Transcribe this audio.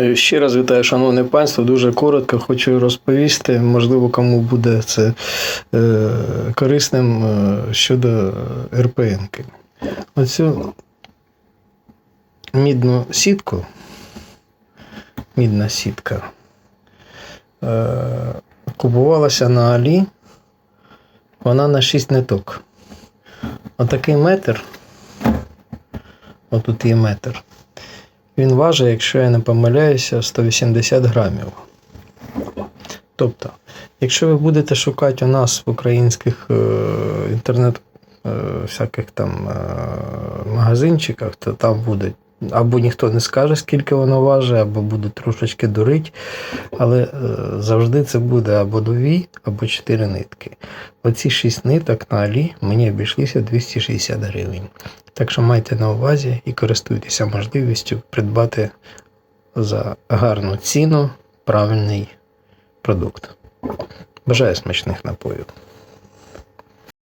Е, Ще раз вітаю, шановне панство. Дуже коротко хочу розповісти. Можливо, кому буде це е, корисним е, щодо РПНки. Оцю мідну сітку, мідна сітка, купувалася на Алі. Вона на 6 ниток. Отакий метр. Отут є метр. Він важить, якщо я не помиляюся, 180 грамів. Тобто, якщо ви будете шукати у нас в українських е, інтернет е, всяких там е, магазинчиках, то там буде. Або ніхто не скаже, скільки воно важить, або буде трошечки дурить. Але е, завжди це буде або дві, або чотири нитки. Оці шість ниток на Алі мені обійшлися 260 гривень. Так що майте на увазі і користуйтеся можливістю придбати за гарну ціну правильний продукт. Бажаю смачних напоїв.